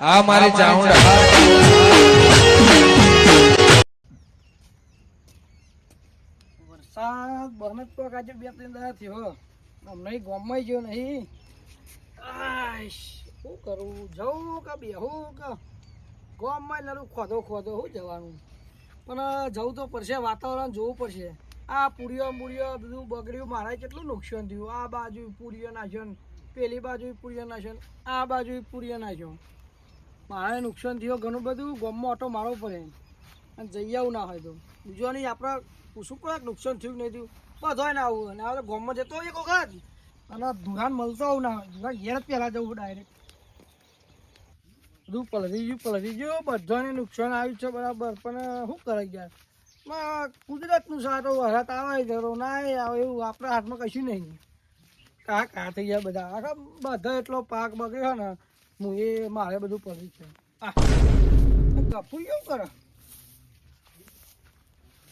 આ મારી ચાઉંડા વરસાદ બને તો આજે બે ત્રણ દાડા થયો. હમણાં ગામમાં ગયો નહીં. શું કરું? જવું કે બેહું કે? ગામમાં લડું ખોદો ખોદો શું જવાનું? પણ જવું તો પડશે વાતાવરણ જોવું પડશે. આ પૂરીઓ મૂરીઓ બધું બગડ્યું મારે કેટલું નુકસાન થયું? આ બાજુ પૂરીઓ નાખ્યો પેલી બાજુ પૂરીઓ નાખ્યો આ બાજુ પૂરીઓ નાખ્યો. મારે નુકસાન થયો, ઘણું બધું. ગામમાં ઓટો મારવો પડે. અને જઈ આવું ના હોય તો. બીજો નહીં, આપણે પૂછું પડે નુકસાન થયું નહીં થયું, બધો ના આવું. અને હવે ગામમાં જતો એક વખત. અને ધુરાન મળતો આવું ના હોય. ધુરાન ઘેર જ પહેલાં જવું ડાયરેક્ટ બધું પલરી ગયું પલરી ગયું. બધાને નુકસાન આવ્યું છે બરાબર. પણ શું કરે યાર? કુદરતનું સારું વરસાદ આવે જરો ના આવે એવું. આપણા હાથમાં કશું નહીં. કા કા થઈ ગયા બધા. આખા બધા એટલો પાક બગડ્યો ને હું એ મારે બધું પડ્યું છે. આ ગફુ કેવું કરે?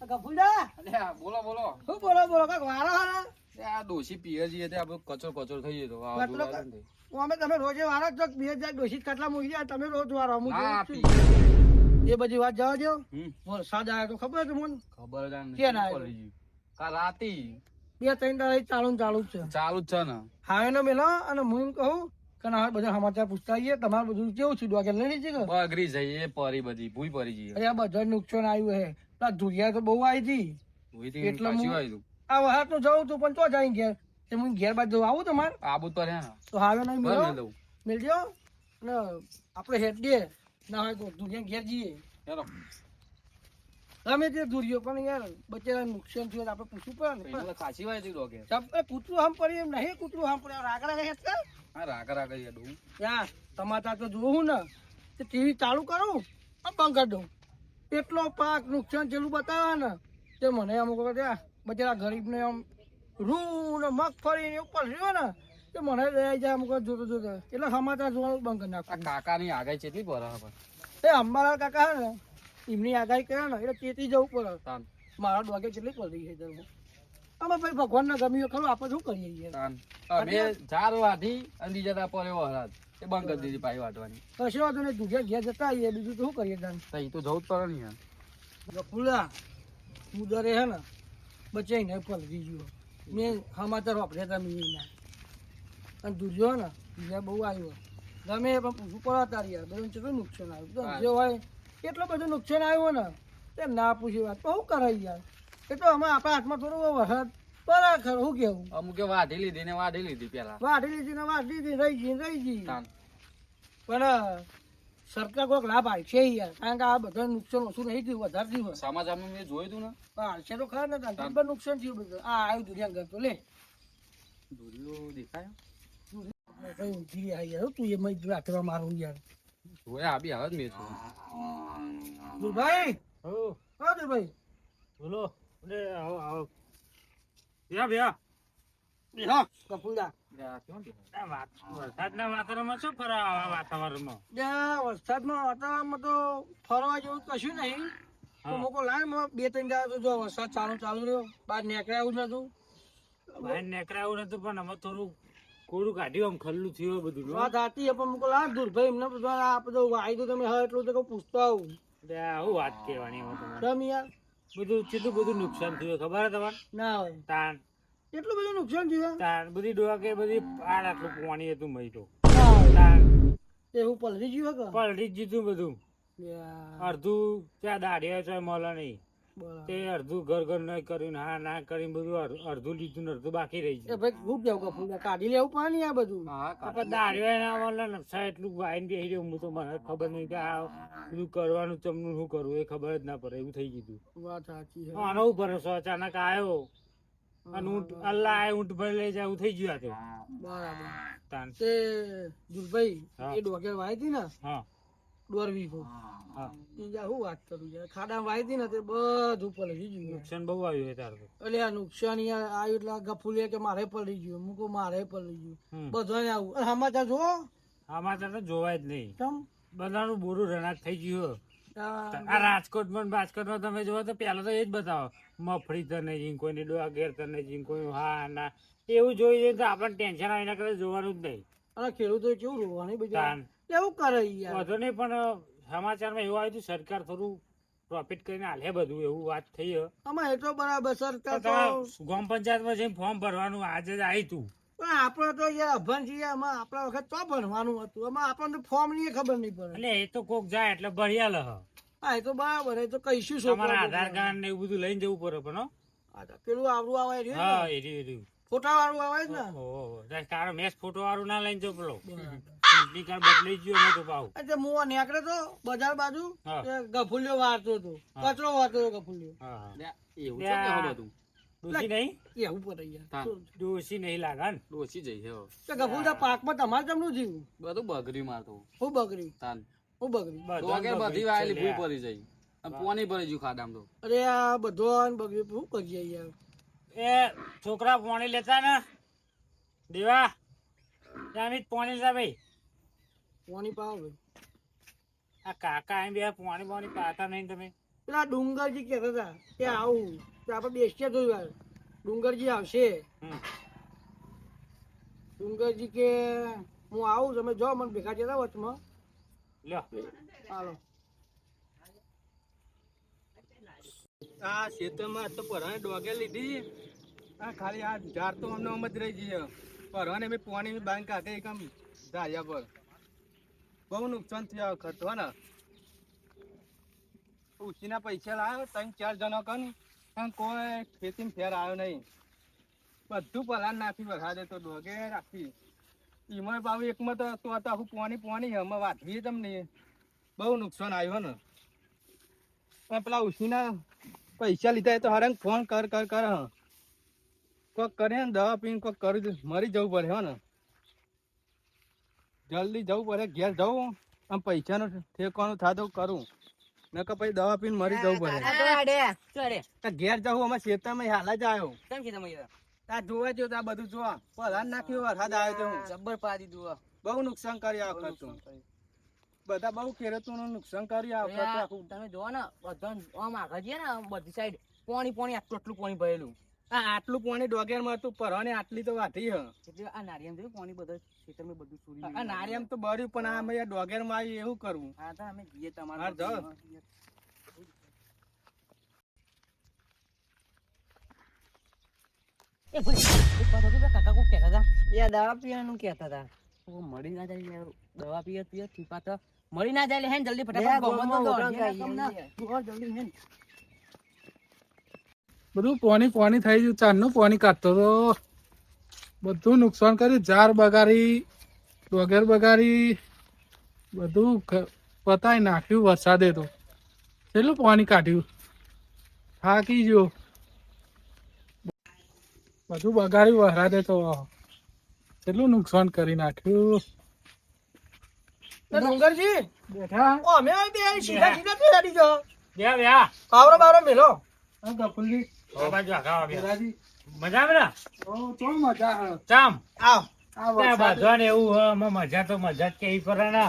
ગફુડા અલ્યા, બોલો બોલો. શું બોલો બોલો કાંઈક વારો હારા આ ડોશી પીએ છીએ તે આપણે કચરો કચરો થઈ જતો આ કચરો જોવા ને તે. હું અમે તમે રોજે વારો જ બે હજાર ડોસી ખાટલા મૂકી જાય તમે રોજ વારો હું ના જોઉં પીએ છું. છીએ. એ બધી વાત જવા દો વરસાદ આવ્યો તો ખબર છે મને? ખબર ના. કાલ રાતી. બે ત્રણ દાડા ચાલુ ને ચાલુ છે. ચાલુ જ છે ને. હા એનો મેલો અને હું કહું કે ના બધા સમાચાર પૂછતા આવીએ. તમારું બધું કેવું છે ડોગર લઈ લીધી કે? બગડી જઈએ પરી બધી ભૂઈ પરી જઈએ અરે આ બધા નુકસાન આવ્યું હે. પેલા ધુરિયા તો બહુ આવી હતી. એટલે હું- આ વહાતનું જવું તું પણ તો જાય ઘેર. તે હું ઘેર બાજુ આવું તમારે? આબુ તો હા તો હાલો નહીં મળ્યો. મેળજો. ને આપણે હેડ દે ના હોય તો ધુરિયા ઘેર જઈએ. ચાલો. ગમે તે દુર્યો પણ યાર બચેલા નુકસાન થયું આપડે આપણે પૂછવું પડે ને. વાય હતી ડોગે. કૂતરું આમ પડી એમ નહીં કૂતરું આમ પડે. રાગડા રહે હા, રાગા રાગા યાર ડોહું. તમારા તો જોવું ને તે ટીવી ચાલુ કરું આ બંધ કરી દઉં. એટલો પાક નુકસાન જેટલું બતાવે ને તે મને અમુક વખત બચેલા બચારા ગરીબને આમ રૂ ને મગફળી ને એવું રહ્યો ને તે મને લઈ જાય અમુક જોતો જોતો. એટલે સમાચાર જોવાનું બંધ કરી નાખું કાકાની આગળ કેટલી બરાબર એ અંબાલાલ કાકા હે ને એમની આગાહી કરે ને એટલે તેથી જવું પડે. મારા ડોગે કેટલી પડી છે ધર્મ. અમે ભાઈ ભગવાનને ગમ્યું ખરું આપણે શું કરીએ અમે ચાર વાઢી અને બીજા તા પડ્યો વરસાદ. એ બંધ કરી દીધી પાછી વાટવાની કશો વાંધો નહીં દુધિયા ઘેર જતા આવીએ બીજું શું કરીએ તાન? તો તો જવું જ પડે ને યાર. તું દરે હે ને બચાઈને પલરી ગયો. મેં સમાચાર વાપર્યા હતા મીના અને દુર્યો ને બીજા બહુ આવ્યો. ગમે પણ પૂછવું પડે તારી યાર બધું કેટલું નુકસાન આવ્યું જો હોય એટલું બધું નુકસાન આવ્યું ને તે ના પૂછી વાત. બહુ કરાય યાર એ તો અમે આપણા હાથમાં થોડું વરસાદ બરાબર શું કેવું? અમુકે વાઢી લીધી ને વાઢી લીધી પેલા. વાઢી લીધી ને વાઢી લીધી રહી ગઈ રહી ગઈ. પણ સરકાર કોઈક લાભ આવશે યાર કારણ કે આ બધા નુકસાન ઓછું નહીં થયું વધારે થયું. સમાચારમાં મેં જોયું હતું ને. આવશે તો ખરા ને તાર નુકસાન થયું બધું. આ આવ્યું દુનિયા ઘર તો લે. દુરિયો દેખાય. તું એ રાખવા મારું યાર. જોયા આ બી હાલ જ મેં જોયું. હા દુરભાઈ બોલો. અરે આવો આવો. ભ્યા ભ્યા હા વરસાદના વાતાવરણમાં શું ફરવા વાતાવરણમાં? વરસાદમાં વાતાવરણમાં તો ફરવા જેવું કશું નહીં. તો હા. મોકો લાય બે ત્રણ દાડા તો જો વરસાદ ચાલુ ચાલુ રહ્યો. બહાર નીકળ્યા નતું. બહાર નીકળાવું નતું પણ અમે થોડું કોડું કાઢ્યું આમ ખલ્લું થયું બધું વાત હતી પણ પણ લા દૂર દુરભાઈ એમને બધું આ બધું તો તમે હવે એટલું તો પૂછતો આવું. એટલે આવું વાત કહેવાની તમે યાર? બધું કેટલું બધું નુકસાન થયું ખબર હે તમારે ના હોય. તાણ. એટલું બધું નુકસાન થયું તાણ. બધી ડોવા કે બધી આડ આટલું પાણી હતું મહી તો. ના હું તાણ. પલરી ગયું પલરી જ જીતું બધું. અડધું ત્યાં દાઢિયા છે મળે નહીં. તે અડધું ઘર ઘર નહીં કરીને હા ના કરીને બધું અડધું લીધું ને અડધું બાકી રહી એ ભાઈ ખૂબ કેવું કપૂર કાઢી લેવું પાણી આ બધું. આપણે દાઢિયા ના મળે ને એટલું વાઈને બેસી રહ્યું હું તો મને ખબર નહીં કે આ બધું કરવાનું ચમનું શું કરવું એ ખબર જ ના પડે એવું થઈ ગયું વાત સાચી છે. આનો ભરોસો અચાનક આવ્યો અને ઊંટ અલ્લાહ આ ઊંટ ભરી લઈ જાય એવું થઈ ગયું આ તો. બરાબર. તાન. તે દુરભાઈ એ ડોગેર વાય હતી ને હા. દોર વીઘો હા. એ જા વાત કરું યાર? ખાડા વાય ને તે બધું પલરી ગયું નુકસાન બહુ આવ્યું છે એટલે આ નુકસાન યાર આવ્યું એટલે આ કે મારે પલરી ગયું મૂકો મારે પલરી ગયું બધાને આવું. અને સમાચાર જો આમાં તો જોવાય જ નહીં. તમ બધાનું બોરું રણાટ થઈ ગયું આ રાજકોટમાં રાજકોટમાં તમે જોવો તો પેલા તો એ જ બતાવો. મફળી તને જીંકો ને ડોહા ઘેર તને જીંકો કોઈ હા ના. એવું જોઈ જોઈએ તો આપણને ટેન્શન આવે એના કરતા જોવાનું જ નહીં. અને ખેડૂતો કેવું રોવાની બધા એવું કરે યાર. વાંધો નહીં પણ સમાચારમાં એવું આવ્યું હતું સરકાર થોડું પ્રોફિટ કરીને હાલે બધું એવું વાત થઈ આમાં એ તો બરાબર સરકાર ગ્રામ પંચાયતમાં જઈને ફોર્મ ભરવાનું આજે જ આવી તું. પણ આપણે તો યાર અભણ એમાં આમાં આપણા વખત તો ભરવાનું હતું. આમાં આપણને ફોર્મની ખબર નહીં પડે. એટલે એ તો કોક જાય એટલે ભર્યા લહ હા. એ તો બરાબર એ તો કહીશું તમારે તમારા આધાર કાર્ડ ને એવું બધું લઈને જવું પડે પણ પેલું આવડું આવે રહ્યું હા એ રહ્યું, ફોટા વાળું આવે છે ને. તારો મેચ ફોટો વાળું ના લઈને જવું પેલો. ચૂંટણી કાર્ડ બદલાઈ ગયો નતો તો એટલે હું આ નીકળ્યો તો બજાર બાજુ ગફુલ્યો તે ગફુલિયો હતો. કચરો વાળતો હતો ગફુલિયો. હા, હા. એવું છે કે બધું ડોશી નહીં? એવું પડે યાર હા. શું? ડોશી નહીં લાગે ને? ડોસી જઈ છે હવે. તે પાકમાં તમારે બધું બગરી માર તો. હું બગડી. તાન. હું બગડી. બધી વાયેલી છે પડી જાય પોની ભરી ગયું ખાડામાં તો. અરે આ બધો બગરી શું કરીએ યાર એ છોકરા પોણી લેતા ને? દેવા ત્યાં પાણી લે ભાઈ. પાણી પાવ ભાઈ આ કાકા એમ બે પાણી પાણી પાતા નહીં તમે. પેલા ડુંગરજી કહેતા હતા કે આવું તો આપણે બેસીએ જોયું વાર. ડુંગરજી આવશે. ડુંગરજી કે હું આવું તમે જો મને ભેગા જતા વચમાં. લ્યો. હાલો. આ ખેતરમાં તો પરાણે ડોગે લીધી. આ ખાલી આ ઝાડ તો અમને આમ જ રહી જઈએ પરાણે મેં પાણી બાંધ કાઢે એકમ ધાર્યા પર. બહુ નુકસાન થયું આ વખત, હો ને? ઉછીના પૈસા લાવ્યો ત્રણ ચાર જણો કન પણ કોઈ ખેતીમાં ફેર આવ્યો નહીં. બધું પલાન નાખી વરસાદે તો ડોગે રાખી. એમાં પાછું એકમાં તો તો તો આખું પોણી પાણી વાત અમે તમને. બહુ નુકસાન આવ્યું ને. પણ પેલા ઉછીના પૈસા લીધા તો હરણ ફોન કર કર કર, હ. કોક કરે ને દવા પીને કોક કરી, મરી જવું પડે, હો ને. જલ્દી જવું પડે ઘેર જવું આમ પૈસાનો ઠેકવાનું થાતો કરું. નકર પછી દવા પીને મરી જવું પડે. ઘેર જવું અમે ખેતરમાં હાલ જ આવ્યો આ જોવા જો તા બધું જોવા પલાન નાખ્યું વરસાદ આવ્યો તો હું. જબ્બર પાડી દઉં બહુ નુકસાન કરી આ વખત તો. બધા બહુ ખેડૂતોનું નુકસાન કરી આ વખત તમે જોવો ને બધા આમ આગળ જઈએ ને બધી સાઈડ પોણી પોણી આટલું આટલું પોણી ભરેલું. આ આટલું પાણી ડોગેરમાં હતું પરવાની આટલી તો વાટી હ. એટલે આ નારિયેળ જોયું પાણી બધા ખેતરમાં બધું સુરી આ નારિયમ તો બર્યું પણ આ મેં ડોગેરમાં આવી એવું કરવું? હા તો અમે જઈએ તમારા હા એ ભાઈ એક વાત હતી, પેલા કાકા કોક કહેતા હતા? એ દવા પીવાનું કહેતા હતા. ઓ મળી ના જાય દવા પીએ પીએ ટીપા તો મળી ના જાય હેન જલ્દી ફટાફટ તો હેન. બધું પાણી પાણી થઈ ગયું ચારનું પાણી કાઢતો તો. બધું નુકસાન કર્યું. ઝાર બગાડી વગેર બગાડી બધું પતાવી નાખ્યું વરસાદે તો. કેટલું પાણી કાઢ્યું? થાકી ગયો. બધું બગાડ્યું વરસાદે તો. કેટલું નુકસાન કરી નાખ્યું? ડુંગરજી બેઠા. અમે સીધા સીધા બેસાડી જાઓ બે વ્યા પાવરો બાવરો મેલો. આ ગફુરજી, આ બાજુ મજા ચામ. આવ. આ ત્યાં વરસાદે- બધાને એવું મજા તો મજા જ કેવી પડે ને?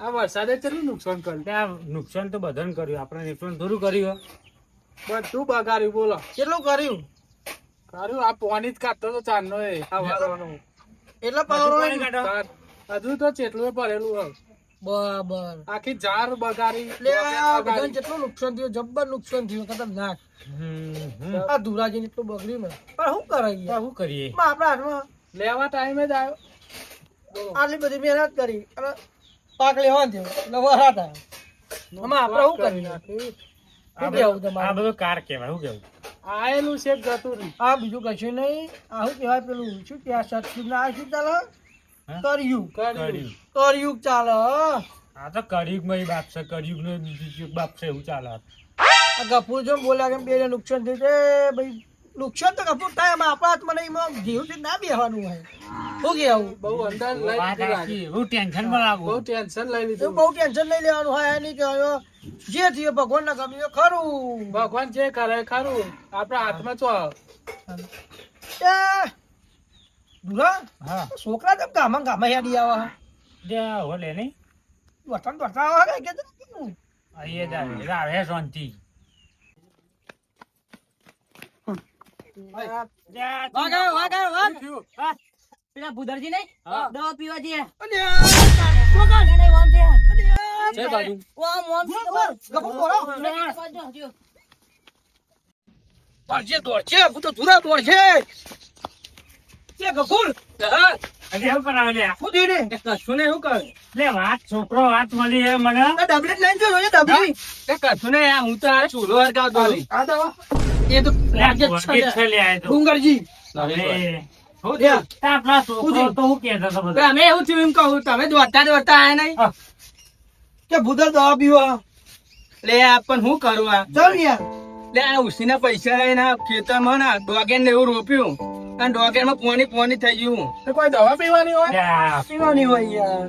આ વરસાદે કેટલું નુકસાન કર્યું? ત્યાં નુકસાન તો બધાને કર્યું. આપણે નુકસાન થોડું કર્યું તું બધું બગાડ્યું બોલો. કેટલું કર્યું? કર્યું આ પાણી જ કાઢતો તો ચાંદનો એ. આ વારવાનો. એટલે પાવરો હજુ તો ચેટલું ભરેલું હોય. બરાબર. આખી જાર બગાડી. એટલે આ જેટલું નુકસાન થયું જબ્બર નુકસાન થયું ખતરનાક. આ ધુરાજીને એટલું બગડ્યું ને. પણ શું કરાય શું કરીએ? આપણા હાથમાં લેવા ટાઈમે જ આવ્યો. આટલી બધી મહેનત કરી. અને પાક લેવા થયો એટલે વરાત આવ્યો આમાં આપણે શું કરી આ શું કેવું બધું- આ બધું કાર કહેવાય શું કેવું આયેલું છે જતું રહ્યું આ બીજું કશું નહીં. આ શું કહેવાય પેલું? શું કહેવાય? સત્યુગ ના શું ચાલે? કર્યું. કર્યું. કર્યું ચાલે આ તો કળિયુગમાં બાપ છે કળિયુગનો બીજો બાપ છે એવું ચાલે આ ગફુર જો બોલ્યા કે બે નુકસાન થયું છે. ભાઈ નુકસાન તો ગફુર થાય એમાં આપણા હાથમાં નહીં એમાં જીવથી ના બેહવાનું હોય. શું કેવું બહુ અંદર લઈ આજે. ટેન્શનમાં બહુ ટેન્શન લઈ લીધું બહુ ટેન્શન લઈ લેવાનું હોય નહીં કે જે થયું ભગવાન ના ગમ્યું ખરું. ભગવાન જે કરે ખરું. આપણા હાથમાં ચો એ હા. છોકરા તો ગામમાં ગામમાં યાદી આવા. દે ઓલે ને વતન વતા આવે કે કેમ? અહીંયા જ આવે. એટલે શાંતિ. વાગ. પેલા ભૂદરજી નહીં? દવા પીવા જઈએ છે. બાજુ. ગપુ બોલો. દોડશે, દોડશે. હું તો ધુરા દોડશે. ગફુર, અરે એવું કરાવે શું થયું રે? કશું ને એવું કર લે વાત છોકરો વાત મળી હે મને. ડબલેટ લઈને જો, જોજે ડબલી. એ કશું ને હું તો આ ચૂલો હરગાવતો આ દવા. એ તો લાગે છે. લે આ. ડુંગરજી. શું પૈસા ખેતરમાં ને એવું રોપ્યું. અને ડોકેરમાં પોની પોની થઈ ગયું. કોઈ દવા પીવાની હોય? પીવાની હોય યાર.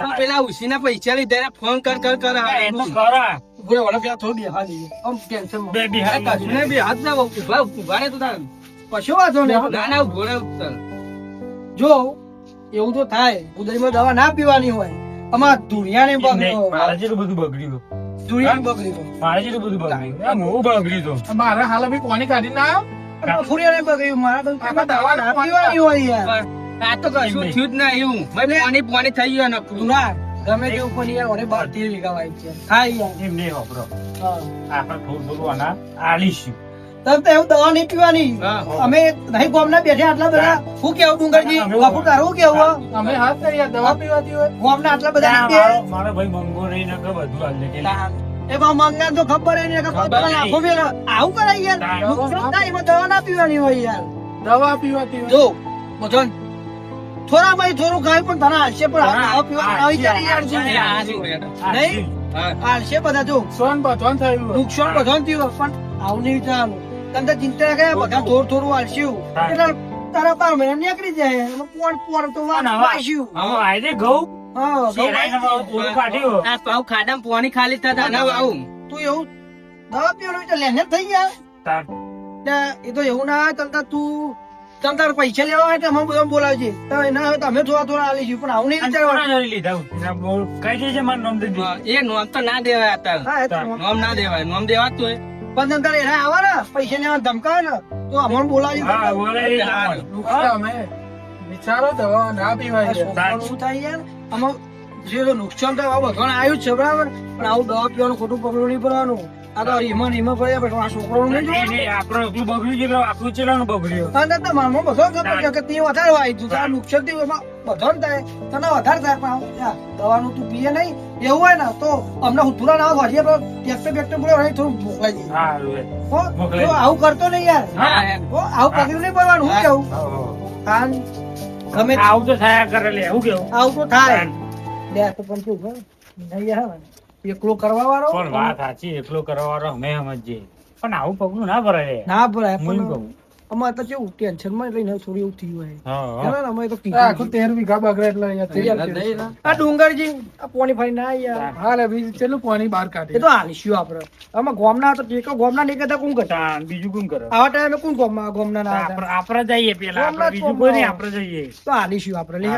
તું પેલા ઉસી ઉસીના પૈસા લીધા ફોન કર કર કર એ તો કરો. ઘોડે વાળા પેલા થોડું બેહા દઈએ આમ ટેન્શન બે બિહારી. કશું ને હાથ ના ઊભા ઊભા રે તું તાર. કશો વાંધો નહીં. ના ના ઊભો રે જો એવું તો થાય. ઉદયમાં દવા ના પીવાની હોય. અમાર નહીં, બગડ્યો મારે જેટલું બધું બગડ્યું. ધુળિયાને બગડ્યો. મારે જેટલું બધું બગડ્યું. આ બગડ્યું તો. હાલ બી પાણી કાઢી ના આવ્યો ફુરિયાને બગડ્યું મારા તો દવા પીવાની હોય યાર. આ તો કશું થયું જ ના એવું? મેં પોની પોની થઈ ગયું ને ધુરા ગમે તેવું પણ યાર ઓને બાર તેર વીઘા વાય છે. હા યાર. એમ નહીં વાપરો આપણે થોડું થોડું આના આલીશું તમ તો એવું દવા નહીં પીવાની. અમે નહીં ગોમના બેઠા આટલા બધા. શું કેવું ડુંગરજી બાપુ તારું કેવું અમે હાથ કરી દવા પીવાતી હોય. ગોમના આટલા બધા મારો ભાઈ મંગો નહીં બધું કે કે? એ બા મંગાન તો ખબર ય કે ખબર પોતાને નહીં. આવું કરાય યાર? નુકસાન થાય એમાં દવા ના પીવાની હોય યાર. દવા પીવાતી જો બધાને થોડા ભાઈ થોડું ખાય પણ તને હાલશે પણ આ દવા આવી જાય યાર શું આ યાર? શું બેટા? નહીં? હાલશે બધા જો. સોન બધવાન થયું નુકસાન બધાને થયું પણ આવું નહીં વિચારવાનું તમે ચિંતા કયા બધા થોડું થોડું હાલશું. હા. એટલે તારા બાર મહિના નીકળી જાય. એમાં પોણ પોણ તો હવે-. ઘઉં ખાડામાં ખાલી થતા ના આવું. તું એવું દવા પીવાનું તો લેને થઈ ગયા એ તો એવું ના હોય તું તમ તાર પૈસા લેવા હોય તો અમે બધા બોલાવજે. તો એના હોય તો અમે થોડા થોડા આલીશું પણ આવું નહીં વિચારવાનું લીધા? એના બોલ. કઈ મારું નામ દઈ એ નોમ તો ના દેવાય અત્યારે. નોમ ના દેવાય. નોમ દેવાતું હોય. પણ તમ તાર એના આવે ને પૈસા લેવા ધમકાવે ને તો અમને બોલાવજો. વિચારો દવા ના પીવાય. શું થાય યાર આમાં જે નુકસાન થાય આવું બધાને આવ્યું છે બરાબર? પણ આવું દવા પીવાનું ખોટું પગલું નહીં પડવાનું. આ તો ને પડ્યા પણ આ છોકરાનું નહીં આપણું એટલું બગડ્યું છે આપણું ચેલાનું બગડ્યું. અને તો મારામાં બધો ખબર કે તે વધારે વાય તું તારા નુકસાનથી એમાં બધાને થાય તને વધારે થાય પણ દવાનું તું પીએ નહીં. એવું હોય ને તો અમને હુતુરા ના હોય પણ ટેક્ટર બેક્ટર બોલો નહીં થોડું મોકલાઈ દઈએ હા હવે. હો? મોકલાઈ જો આવું કરતો નહીં યાર. આવું પગલું નહીં ભરવાનું હું કેવું? ગમે આવું તો થયા કરે લે એવું કેવું? આવું તો થાય. લે તો પણ શું હો, નહીં આવે એકલો કરવા વાળો પણ વાત સાચી એકલો કરવા વાળો અમે સમજીએ. પણ આવું પગલું ના ભરાય. ના ભરાય હું પણ કહું. અમારે તો કેવું ટેન્શનમાં લઈને થોડું એવું થયું હોય. હા. અમે તો આ આખું તેર વીઘા બગડે એટલે અહીંયા. આ ડુંગરજી આ પોણી ફરી ના યાર હાલે બીજું ચેલું પાણી બહાર એ તો હાલીશું આપડે. આમાં ગોમના તો ટેકો ગોમના નહીં કરતા કોણ કરતા બીજું કોણ કરે? આવા ટાઈમે કોણ ગોમમાં ગોમના ના આપણે જઈએ પેલા આપણે બીજું કોઈ નહીં આપણે જઈએ. તો હાલીશું આપડે લે.